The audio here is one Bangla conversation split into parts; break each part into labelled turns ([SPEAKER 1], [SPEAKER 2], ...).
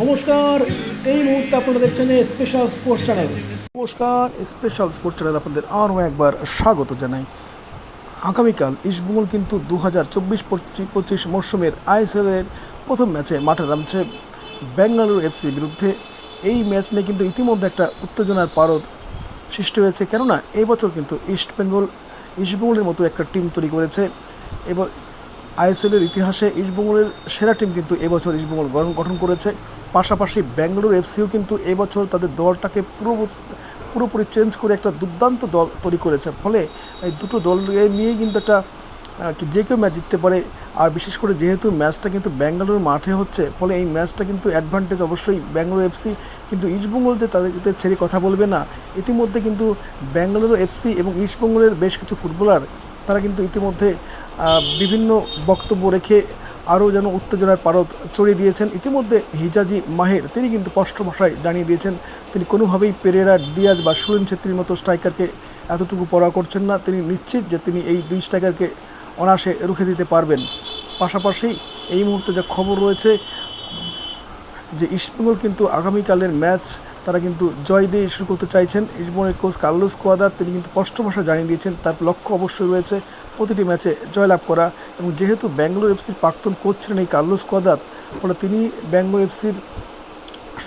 [SPEAKER 1] নমস্কার, এই মুহূর্তে আপনারা দেখছেন স্পেশাল স্পোর্টস চ্যানেল নমস্কার স্পেশাল স্পোর্টস চ্যানেল আপনাদের আরও একবার স্বাগত জানাই। আগামীকাল ইস্টবেঙ্গল কিন্তু দু হাজার চব্বিশ পঁচিশ মরশুমের আইএসএলের প্রথম ম্যাচে মাঠে নামছে বেঙ্গালুরু এফসির বিরুদ্ধে। এই ম্যাচ নিয়ে কিন্তু ইতিমধ্যে একটা উত্তেজনার পারদ সৃষ্টি হয়েছে। কেননা, এই বছর কিন্তু ইস্ট বেঙ্গল ইস্টবেঙ্গলের মতো একটা টিম তৈরি করেছে। এবং আইএসএলের ইতিহাসে ইস্টবেঙ্গলের সেরা টিম কিন্তু এবছর ইস্টবেঙ্গল গঠন করেছে। পাশাপাশি ব্যাঙ্গালোর এফসিও কিন্তু এবছর তাদের দলটাকে পুরো, পুরোপুরি চেঞ্জ করে একটা দুর্দান্ত দল তৈরি করেছে। ফলে এই দুটো দল নিয়ে কিন্তু একটা যে কেউ ম্যাচ জিততে পারে। আর বিশেষ করে যেহেতু ম্যাচটা কিন্তু ব্যাঙ্গালোর মাঠে হচ্ছে, ফলে এই ম্যাচটা কিন্তু অ্যাডভান্টেজ অবশ্যই ব্যাঙ্গালোর এফসি। কিন্তু ইস্টবেঙ্গল যে তাদেরকে ছেড়ে কথা বলবে না, ইতিমধ্যে কিন্তু ব্যাঙ্গালোর এফসি এবং ইস্টবেঙ্গলের বেশ কিছু ফুটবলার তারা কিন্তু ইতিমধ্যে বিভিন্ন বক্তব্য রেখে আরও যেন উত্তেজনার পারদ চড়িয়ে দিয়েছেন। ইতিমধ্যে হিজাজি মাহের, তিনি কিন্তু স্পষ্ট ভাষায় জানিয়ে দিয়েছেন, তিনি কোনোভাবেই পেরেরা দিয়াজ বা সুরেন ছেত্রীর মতো স্ট্রাইকারকে এতটুকু পড়া করছেন না। তিনি নিশ্চিত যে তিনি এই দুই স্ট্রাইকারকে অনায়াসে রুখে দিতে পারবেন। পাশাপাশি এই মুহূর্তে যা খবর রয়েছে যে ইস্টবেঙ্গল কিন্তু আগামীকালের ম্যাচ, তারা কিন্তু জয় দিয়ে শুরু করতে চাইছেন। ইস্টবেঙ্গলের কোচ কার্লোস কোয়াদার তিনি কিন্তু স্পষ্ট ভাষা জানিয়ে দিয়েছেন, তার লক্ষ্য অবশ্যই রয়েছে প্রতিটি ম্যাচে জয়লাভ করা। এবং যেহেতু ব্যাঙ্গালোর এফসির প্রাক্তন কোচ ছিলেন এই কার্লোস কোয়াদার ফলে তিনি ব্যাঙ্গালোর এফসির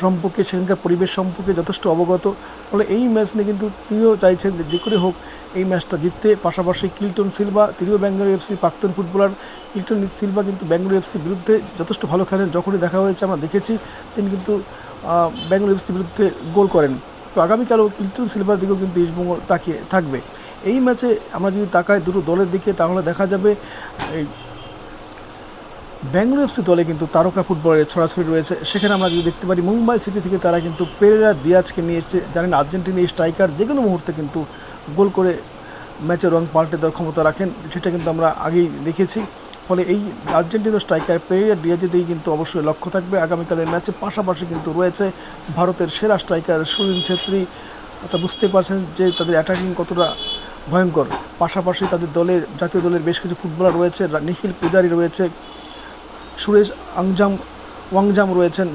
[SPEAKER 1] সম্পর্কে, সেখানকার পরিবেশ সম্পর্কে যথেষ্ট অবগত। ফলে এই ম্যাচ নিয়ে কিন্তু তিনিও চাইছেন যে যে করে হোক এই ম্যাচটা জিততে। পাশাপাশি কিল্টন সিলভা, তিনিও ব্যাঙ্গালোর এফসির প্রাক্তন ফুটবলার। কিল্টন সিলভা কিন্তু ব্যাঙ্গালোর এফসির বিরুদ্ধে যথেষ্ট ভালো খেলেন। যখনই দেখা হয়েছে আমরা দেখেছি, তিনি কিন্তু ব্যাঙ্গালোর এফসির বিরুদ্ধে গোল করেন। তো আগামীকালও কিল্টন সিলভার দিকেও কিন্তু ইস্টবেঙ্গল তাকিয়ে থাকবে। এই ম্যাচে আমরা যদি তাকাই দুটো দলের দিকে, তাহলে দেখা যাবে ব্যাঙ্গালোর এফসি দলে কিন্তু তারকা ফুটবলের ছড়াছড়ি রয়েছে। সেখানে আমরা যদি দেখতে পারি, মুম্বাই সিটি থেকে তারা কিন্তু পেরেরা দিয়াজকে নিয়ে এসেছে। জানেন, আর্জেন্টিনা স্ট্রাইকার যে কোনো মুহূর্তে কিন্তু গোল করে ম্যাচের রং পাল্টে দেওয়ার ক্ষমতা রাখেন, সেটা কিন্তু আমরা আগেই দেখেছি। ফলে এই আর্জেন্টিনা স্ট্রাইকার পেরেরা ডিয়াজেতেই কিন্তু অবশ্যই লক্ষ্য থাকবে। আগামীকালের ম্যাচে পাশাপাশি কিন্তু রয়েছে ভারতের সেরা স্ট্রাইকার সুনীল ছেত্রী। তা বুঝতে পারছেন যে তাদের অ্যাটাকিং কতটা ভয়ঙ্কর। পাশাপাশি তাদের দলে জাতীয় দলের বেশ কিছু ফুটবলার রয়েছে নিখিল পূজারি রয়েছে। সুরেশ আংজাম, ওয়াংজাম রয়েছেন,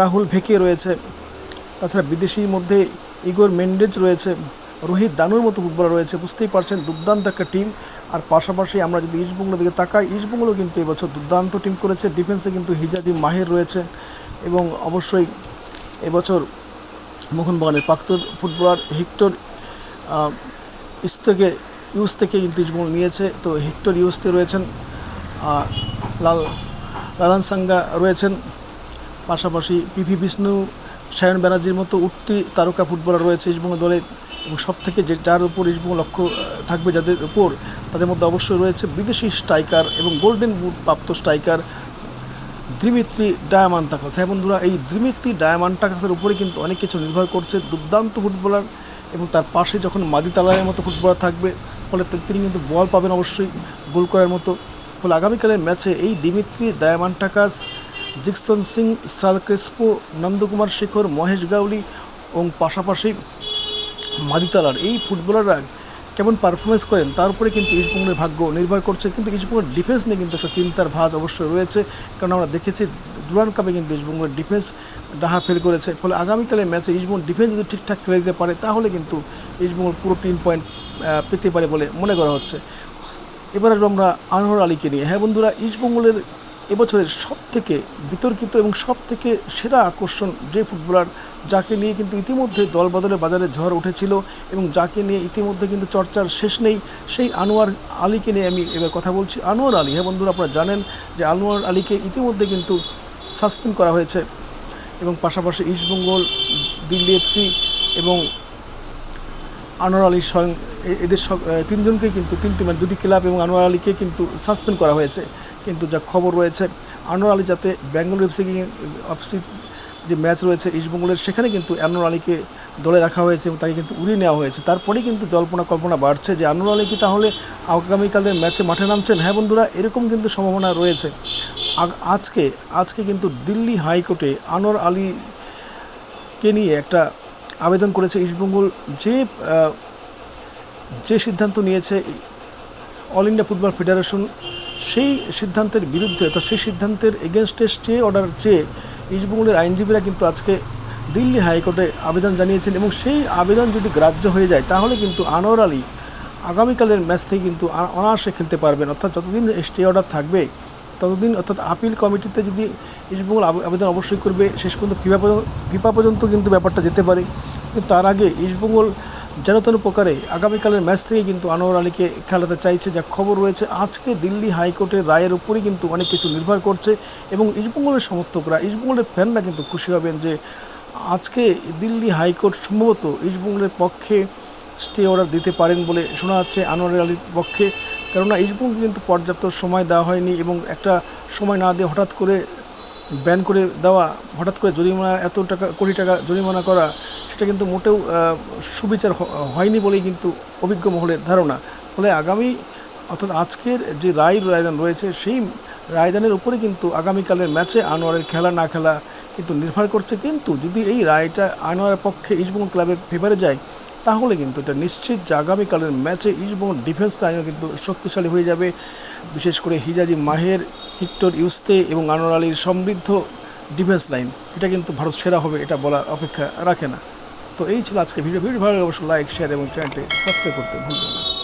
[SPEAKER 1] রাহুল ভেকে রয়েছে। তাছাড়া বিদেশির মধ্যে ইগোর মেন্ডেজ রয়েছে। রোহিত দানুর মতো ফুটবলার রয়েছে। বুঝতেই পারছেন, দুর্দান্ত একটা টিম। আর পাশাপাশি আমরা যদি ইস্টবেঙ্গলের দিকে তাকাই ইস্টবেঙ্গলও কিন্তু এবছর দুর্দান্ত টিম করেছে। ডিফেন্সে কিন্তু হিজাজি মাহের রয়েছে। এবং অবশ্যই এবছর মোহনবাগানের প্রাক্তন ফুটবলার হেক্টর থেকে ইউস থেকে কিন্তু ইস্টবেঙ্গল নিয়েছে। তো হেক্টর ইউসতে রয়েছেন। লাল লালান সাঙ্গা রয়েছেন। পাশাপাশি পিভি বিষ্ণু, সায়ন ব্যানার্জির মতো উঠতি তারকা ফুটবলার রয়েছে ইস্টবঙ্গ দলে এবং সব থেকে যে যার উপর ইস্টবঙ্গ লক্ষ্য থাকবে যাদের উপর, তাদের মধ্যে অবশ্যই রয়েছে বিদেশি স্ট্রাইকার এবং গোল্ডেন বুট প্রাপ্ত স্ট্রাইকার দ্রিমিত্রি ডায়ামান্টাকাস হ্যাঁ বন্ধুরা, এই দ্রিমিত্রি ডায়ামান্টাকাসের উপরে কিন্তু অনেক কিছু নির্ভর করছে দুর্দান্ত ফুটবলার এবং তার পাশে যখন মাদি তালারের মতো ফুটবলার থাকবে, ফলে তিনি কিন্তু বল পাবেন অবশ্যই গোল করার মতো। ফলে আগামীকালের ম্যাচে এই Dmitry Diamantakos Jeakson Singh, Sal Crespo, Nandakumar Sekar, Mahesh Gawli এবং পাশাপাশি মাদিতালার। এই ফুটবলাররা কেমন পারফরমেন্স করেন, তার উপরে কিন্তু ইস্টবেঙ্গলের ভাগ্য নির্ভর করছে। কিন্তু ইস্টবেঙ্গলের ডিফেন্স নিয়ে কিন্তু একটা চিন্তার ভাঁজ অবশ্যই রয়েছে। কারণ আমরা দেখেছি ডুরান কাপে কিন্তু ইস্টবেঙ্গলের ডিফেন্স ডাহা ফেল করেছে। ফলে আগামীকালের ম্যাচে ইস্টবেঙ্গল ডিফেন্স যদি ঠিকঠাক খেলে দিতে পারে, তাহলে কিন্তু ইস্টবেঙ্গল পুরো তিন পয়েন্ট পেতে পারে বলে মনে করা হচ্ছে। এবার আসব আমরা আনোয়ার আলীকে নিয়ে। হ্যাঁ বন্ধুরা ইস্টবেঙ্গলের এবছরের সব থেকে বিতর্কিত এবং সব থেকে সেরা আকর্ষণ যে ফুটবলার, যাকে নিয়ে কিন্তু ইতিমধ্যে দল বদলে বাজারে ঝড় উঠেছিল এবং যাকে নিয়ে ইতিমধ্যে কিন্তু চর্চার শেষ নেই, সেই আনোয়ার আলীকে নিয়ে আমি এবার কথা বলছি। আনোয়ার আলী হ্যাঁ বন্ধুরা, আপনারা জানেন যে আনোয়ার আলীকে ইতিমধ্যে কিন্তু সাসপেন্ড করা হয়েছে এবং পাশাপাশি ইস্টবেঙ্গল দিল্লি এফসি এবং আনোয়ার আলী স্বয়ং এদের তিনজনকেই কিন্তু, তিনটি মানে দুটি ক্লাব এবং আনোয়ার আলীকে কিন্তু সাসপেন্ড করা হয়েছে। কিন্তু যা খবর রয়েছে, আনোয়ার আলী যাতে ব্যাঙ্গালোর এফসি অফসি যে ম্যাচ রয়েছে ইস্টবেঙ্গলের, সেখানে কিন্তু আনোয়ার আলীকে দলে রাখা হয়েছে এবং তাকে কিন্তু উড়িয়ে নেওয়া হয়েছে। তারপরে কিন্তু জল্পনা কল্পনা বাড়ছে যে আনোয়ার আলী কি তাহলে আগামীকালের ম্যাচে মাঠে নামছেন? হ্যাঁ বন্ধুরা, এরকম কিন্তু সম্ভাবনা রয়েছে। আজকে আজকে কিন্তু দিল্লি হাইকোর্টে আনোয়ার আলীকে নিয়ে একটা আবেদন করেছে ইস্টবেঙ্গল যে যে সিদ্ধান্ত নিয়েছে অল ইন্ডিয়া ফুটবল ফেডারেশন, সেই সিদ্ধান্তের বিরুদ্ধে, অর্থাৎ সেই সিদ্ধান্তের এগেনস্টে স্টে অর্ডার চেয়ে ইস্টবেঙ্গলের আইনজীবীরা কিন্তু আজকে দিল্লি হাইকোর্টে আবেদন জানিয়েছেন এবং সেই আবেদন যদি গ্রাহ্য হয়ে যায়, তাহলে কিন্তু আনোয়ার আলী আগামীকালের ম্যাচ থেকে কিন্তু অনায়াসে খেলতে পারবেন। অর্থাৎ যতদিন স্টে অর্ডার থাকবে ততদিন অর্থাৎ আপিল কমিটিতে যদি ইস্টবেঙ্গল আবে- আবেদন অবশ্যই করবে, শেষ পর্যন্ত ফিফা পর্যন্ত ফিফা পর্যন্ত কিন্তু ব্যাপারটা যেতে পারে। কিন্তু তার আগে ইস্টবেঙ্গল যেন তেন প্রকারে আগামীকালের ম্যাচ থেকে কিন্তু আনোয়ার আলীকে খেলাতে চাইছে। যা খবর রয়েছে, আজকে দিল্লি হাইকোর্টের রায়ের উপরই কিন্তু অনেক কিছু নির্ভর করছে এবং ইস্টবেঙ্গলের সমর্থকরা ইস্টবেঙ্গলের ফ্যানরা কিন্তু খুশি হবেন যে আজকে দিল্লি হাইকোর্ট সম্ভবত ইস্টবেঙ্গলের পক্ষে স্টে অর্ডার দিতে পারেন বলে শোনা যাচ্ছে আনোয়ার আলীর পক্ষে। কেননা ইস্টবেঙ্গলকে কিন্তু পর্যাপ্ত সময় দেওয়া হয়নি এবং একটা সময় না দিয়ে হঠাৎ করে ব্যান করে দেওয়া, হঠাৎ করে জরিমানা, এত টাকা, কোটি টাকা জরিমানা করা, সেটা কিন্তু মোটেও সুবিচার হয়নি বলেই কিন্তু অভিজ্ঞ মহলের ধারণা। ফলে আগামী, অর্থাৎ আজকের যে রায় রায়দান রয়েছে, সেই রায়দানের উপরে কিন্তু আগামীকালের ম্যাচে আনোয়ারের খেলা না খেলা কিন্তু নির্ভর করছে। কিন্তু যদি এই রায়টা আনোয়ারের পক্ষে ইস্টবেঙ্গল ক্লাবের ফেভারে যায় তাহলে কিন্তু এটা নিশ্চিত যে আগামীকালের ম্যাচে ইস্টবেঙ্গল ডিফেন্স লাইনও কিন্তু শক্তিশালী হয়ে যাবে। বিশেষ করে হিজাজি মাহের হিক্টর ইউস্তে এবং আনোয়ার আলীর সমৃদ্ধ ডিফেন্স লাইন এটা কিন্তু ভারত সেরা হবে এটা বলার অপেক্ষা রাখে না। তো এই ছিল আজকে ভিডিও ভিডিও ভালো অবশ্যই লাইক শেয়ার এবং চ্যানেলটি সাবস্ক্রাইব করতে ভুলবেন না।